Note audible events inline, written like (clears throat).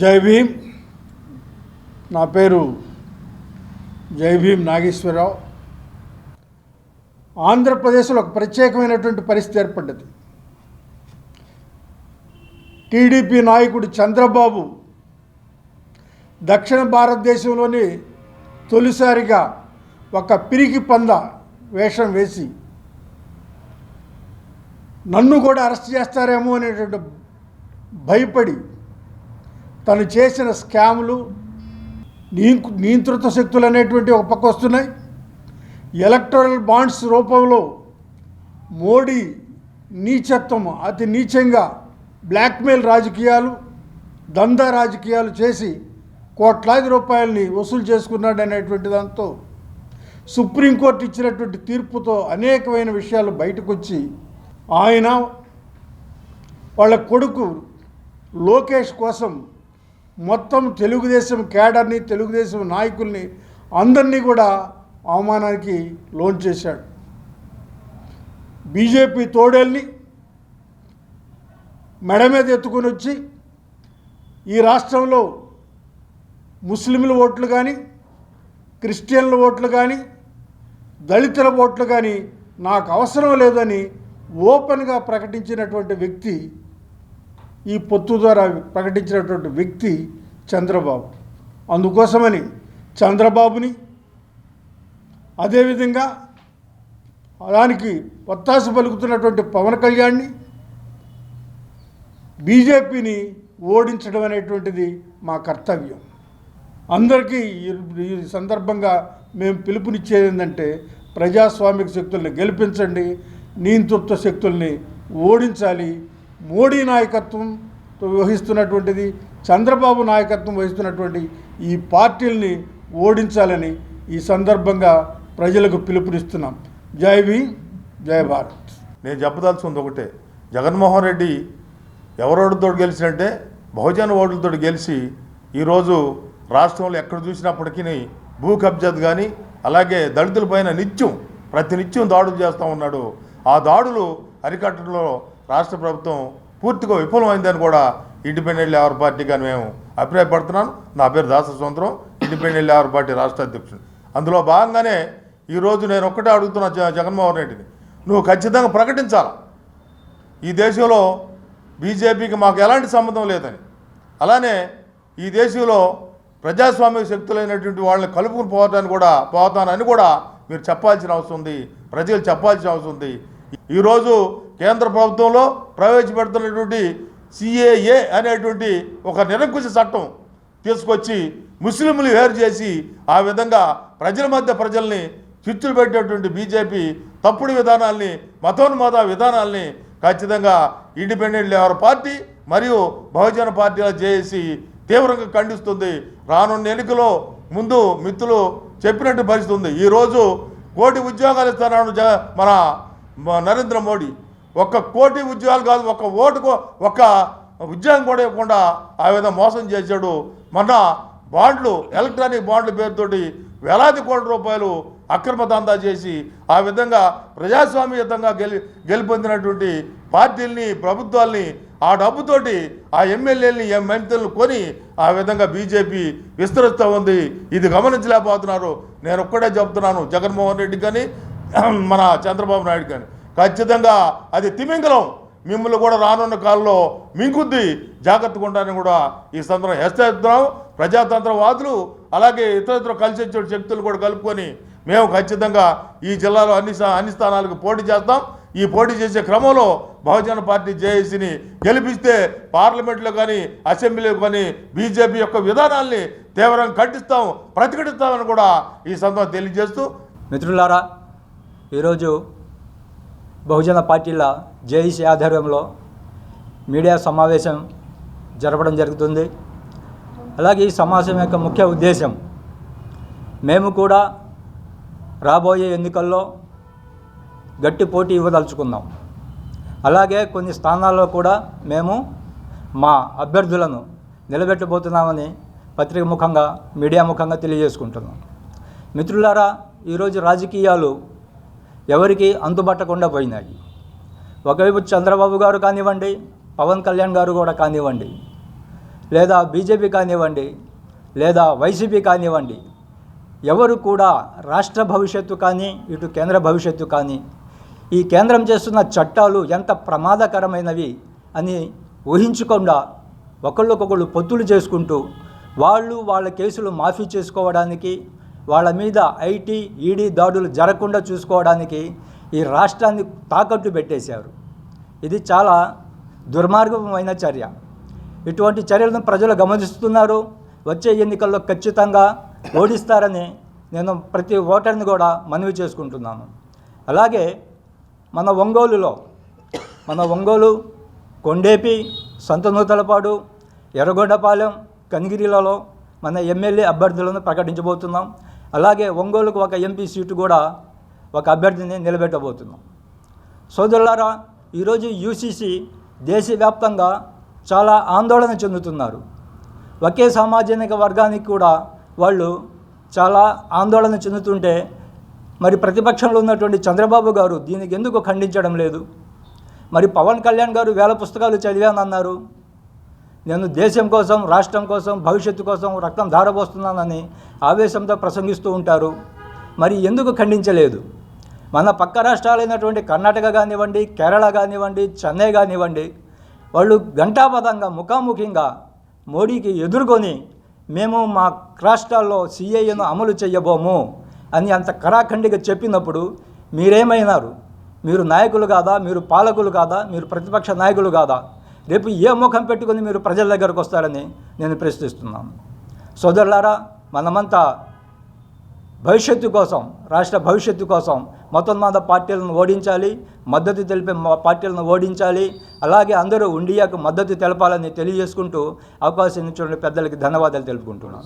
జై భీమ్. నా పేరు జై భీమ్ నాగేశ్వరరావు. ఆంధ్రప్రదేశ్లో ఒక ప్రత్యేకమైనటువంటి పరిస్థితి ఏర్పడ్డది. టీడీపీ నాయకుడు చంద్రబాబు దక్షిణ భారతదేశంలోని తొలిసారిగా ఒక పిరికి పంద వేషం వేసి నన్ను కూడా అరెస్ట్ చేస్తారేమో అనేటువంటి భయపడి తను చేసిన స్కాములు నీ నియంత్రిత శక్తులు అనేటువంటి ఒక పక్క వస్తున్నాయి. ఎలక్టోరల్ బాండ్స్ రూపంలో మోడీ నీచత్వం అతి నీచంగా బ్లాక్మెయిల్ రాజకీయాలు దందా రాజకీయాలు చేసి కోట్లాది రూపాయల్ని వసూలు చేసుకున్నాడు అనేటువంటి దాంతో సుప్రీంకోర్టు ఇచ్చినటువంటి తీర్పుతో అనేకమైన విషయాలు బయటకు వచ్చి ఆయన వాళ్ళ కొడుకు లోకేష్ కోసం మొత్తం తెలుగుదేశం క్యాడర్ని తెలుగుదేశం నాయకుల్ని అందరినీ కూడా అవమానానికి లోన్ చేశాడు. బీజేపీ తోడేల్ని మెడ మీద ఎత్తుకొని వచ్చి ఈ రాష్ట్రంలో ముస్లింల ఓట్లు కానీ క్రిస్టియన్ల ఓట్లు కానీ దళితుల ఓట్లు కానీ నాకు అవసరం లేదని ఓపెన్గా ప్రకటించినటువంటి వ్యక్తి ఈ పొత్తు ద్వారా ప్రకటించినటువంటి వ్యక్తి చంద్రబాబు. అందుకోసమని చంద్రబాబుని అదేవిధంగా దానికి ఒత్తాస పలుకుతున్నటువంటి పవన్ కళ్యాణ్ని బీజేపీని ఓడించడం అనేటువంటిది మా కర్తవ్యం. అందరికీ ఈ- ఈ సందర్భంగా మేము పిలుపునిచ్చేది ఏంటంటే ప్రజాస్వామిక శక్తుల్ని గెలిపించండి నియంతృత్వ శక్తుల్ని ఓడించాలి. మోడీ నాయకత్వం వహిస్తున్నటువంటిది చంద్రబాబు నాయకత్వం వహిస్తున్నటువంటి ఈ పార్టీల్ని ఓడించాలని ఈ సందర్భంగా ప్రజలకు పిలుపునిస్తున్నాం. జై భీమ్ జై భారత్. నేను చెప్పదలుచుకుంది ఒకటే జగన్మోహన్ రెడ్డి ఎవరోడితో గెలిచినంటే బహుజన ఓట్లతో గెలిచి ఈరోజు రాష్ట్రంలో ఎక్కడ చూసినప్పటికీ భూ కబ్జాత్ కానీ అలాగే దళితులపైన నిత్యం ప్రతి నిత్యం దాడులు చేస్తూ ఉన్నాడు. ఆ దాడులు అరికట్టడంలో రాష్ట్ర ప్రభుత్వం పూర్తిగా విఫలమైందని కూడా ఇండిపెండెంట్ లేబర్ పార్టీగా మేము అభిప్రాయపడుతున్నాను. నా పేరు దాస సుందరం ఇండిపెండెంట్ లేబర్ పార్టీ రాష్ట్ర అధ్యక్షుడు అందులో భాగంగానే ఈరోజు నేను ఒక్కటే అడుగుతున్నా జగన్మోహన్ రెడ్డిని. నువ్వు ఖచ్చితంగా ప్రకటించాలి? ఈ దేశంలో బీజేపీకి మాకు ఎలాంటి సంబంధం లేదని. అలానే ఈ దేశంలో ప్రజాస్వామ్య శక్తులైనటువంటి వాళ్ళని కలుపుకుని పోవటాన్ని కూడా పోతానని కూడా మీరు చెప్పాల్సిన అవసరం ఉంది. ప్రజలు చెప్పాల్సిన అవసరం ఉంది. ఈరోజు కేంద్ర ప్రభుత్వంలో ప్రవేశపెడుతున్నటువంటి సిఏఏ అనేటువంటి ఒక నిరంకుశ చట్టం తీసుకొచ్చి ముస్లింలు వేరు చేసి ఆ విధంగా ప్రజల మధ్య ప్రజల్ని చిచ్చులు పెట్టేటువంటి బీజేపీ తప్పుడు విధానాల్ని మతోన్మాద విధానాల్ని ఖచ్చితంగా ఇండిపెండెంట్ లేబర్ పార్టీ మరియు బహుజన పార్టీల జేఏసీ తీవ్రంగా ఖండిస్తుంది. రానున్న ఎన్నికలో ముందు మిత్రులు చెప్పినట్టు పరిస్థితి ఉంది ఈరోజు కోటి ఉద్యోగాలు ఇస్తున్నాడు మన నరేంద్ర మోడీ ఒక్క కోటి ఉద్యోగాలు కాదు ఒక్క ఓటుకు ఒక్క ఉద్యోగం కూడా ఇవ్వకుండా ఆ విధంగా మోసం చేశాడు. మొన్న బాండ్లు ఎలక్ట్రానిక్ బాండ్ల పేరుతోటి వేలాది కోట్ల రూపాయలు అక్రమ దందా చేసి ఆ విధంగా ప్రజాస్వామ్యయుతంగా గెలి గెలుపొందినటువంటి పార్టీల్ని ప్రభుత్వాల్ని ఆ డబ్బుతోటి ఆ ఎమ్మెల్యేలని మంత్రులను కొని ఆ విధంగా బీజేపీ విస్తరిస్తూ ఉంది. ఇది గమనించలేకపోతున్నారు. నేను ఒక్కడే చెప్తున్నాను. జగన్మోహన్ రెడ్డి కానీ (clears throat) మన చంద్రబాబు నాయుడు కానీ. ఖచ్చితంగా అది తిమింగలం. మిమ్మల్ని కూడా రానున్న కాలంలో మింగుద్ది. జాగ్రత్తగా ఉండాలని కూడా ఈ సందర్భం హెచ్చరిస్తున్నాం. ప్రజాతంత్రవాదులు అలాగే ఇతర ఇతర కలిసి వచ్చే శక్తులు కూడా కలుపుకొని మేము ఖచ్చితంగా ఈ జిల్లాలో అన్ని అన్ని స్థానాలకు పోటీ చేస్తాం. ఈ పోటీ చేసే క్రమంలో బహుజన పార్టీ జేఏసీని గెలిపిస్తే పార్లమెంట్లో కానీ అసెంబ్లీలో కానీ బీజేపీ యొక్క విధానాల్ని తీవ్రంగా ఖండిస్తాం ప్రతిఘటిస్తామని కూడా ఈ సందర్భం తెలియజేస్తూ మిత్రులారా ఈరోజు బహుజన పార్టీల జేఈసీ ఆధ్వర్యంలో మీడియా సమావేశం జరపడం జరుగుతుంది. అలాగే ఈ సమావేశం యొక్క ముఖ్య ఉద్దేశం మేము కూడా రాబోయే ఎన్నికల్లో గట్టి పోటీ ఇవ్వదలుచుకుందాం అలాగే కొన్ని స్థానాల్లో కూడా మేము మా అభ్యర్థులను నిలబెట్టబోతున్నామని పత్రిక ముఖంగా మీడియా ముఖంగా తెలియజేసుకుంటున్నాం. మిత్రులారా ఈరోజు రాజకీయాలు ఎవరికి అంతుబట్టకుండా పోయినాయి. ఒకవైపు చంద్రబాబు గారు కానివ్వండి పవన్ కళ్యాణ్ గారు కూడా కానివ్వండి లేదా బీజేపీ కానివ్వండి లేదా వైసీపీ కానివ్వండి ఎవరు కూడా రాష్ట్ర భవిష్యత్తు కానీ ఇటు కేంద్ర భవిష్యత్తు కానీ ఈ కేంద్రం చేస్తున్న చట్టాలు ఎంత ప్రమాదకరమైనవి అని ఊహించకుండా ఒకళ్ళకొకళ్ళు పొత్తులు చేసుకుంటూ వాళ్ళు వాళ్ళ కేసులు మాఫీ చేసుకోవడానికి వాళ్ళ మీద ఐటీ ఈడీ దాడులు జరగకుండా చూసుకోవడానికి ఈ రాష్ట్రాన్ని తాకట్టు పెట్టేశారు. ఇది చాలా దుర్మార్గమైన చర్య. ఇటువంటి చర్యలను ప్రజలు గమనిస్తున్నారు. వచ్చే ఎన్నికల్లో ఖచ్చితంగా ఓడిస్తారని నేను ప్రతి ఓటర్ని కూడా మనవి చేసుకుంటున్నాను. అలాగే మన ఒంగోలులో మన ఒంగోలు కొండేపి సంతనూతలపాడు ఎర్రగొండపాలెం కనిగిరిలలో మన ఎమ్మెల్యే అభ్యర్థులను ప్రకటించబోతున్నాం. అలాగే ఒంగోలుకు ఒక ఎంపీ సీటు కూడా ఒక అభ్యర్థిని నిలబెట్టబోతున్నాం. సోదరులారా ఈరోజు యూసీసీ దేశవ్యాప్తంగా చాలా ఆందోళన చెందుతున్నారు. ఒకే సామాజిక వర్గానికి కూడా వాళ్ళు చాలా ఆందోళన చెందుతుంటే మరి ప్రతిపక్షంలో ఉన్నటువంటి చంద్రబాబు గారు దీనికి ఎందుకు ఖండించడం లేదు? మరి పవన్ కళ్యాణ్ గారు వేల పుస్తకాలు చదివానన్నారు నేను దేశం కోసం రాష్ట్రం కోసం భవిష్యత్తు కోసం రక్తం ధారపోస్తున్నానని ఆవేశంతో ప్రసంగిస్తూ ఉంటారు. మరి ఎందుకు ఖండించలేదు? మన పక్క రాష్ట్రాలైనటువంటి కర్ణాటక కానివ్వండి కేరళ కానివ్వండి చెన్నై కానివ్వండి వాళ్ళు ఘంటాపథంగా ముఖాముఖిగా మోడీకి ఎదుర్కొని మేము మా రాష్ట్రాల్లో సిఏఏను అమలు చేయబోము అని అంత కరాఖండిగా చెప్పినప్పుడు మీరేమైనారు? మీరు నాయకులు కాదా? మీరు పాలకులు కాదా? మీరు ప్రతిపక్ష నాయకులు కాదా? రేపు ఏ ముఖం పెట్టుకుని మీరు ప్రజల దగ్గరకు వస్తారని నేను ప్రశ్నిస్తున్నాను. సోదరులారా మనమంతా భవిష్యత్తు కోసం రాష్ట్ర భవిష్యత్తు కోసం మతోన్మాద పార్టీలను ఓడించాలి మద్దతు తెలిపే పార్టీలను ఓడించాలి అలాగే అందరూ ఇండియాకు మద్దతు తెలపాలని తెలియజేసుకుంటూ అవకాశం ఇచ్చిన పెద్దలకి ధన్యవాదాలు తెలుపుకుంటున్నాను.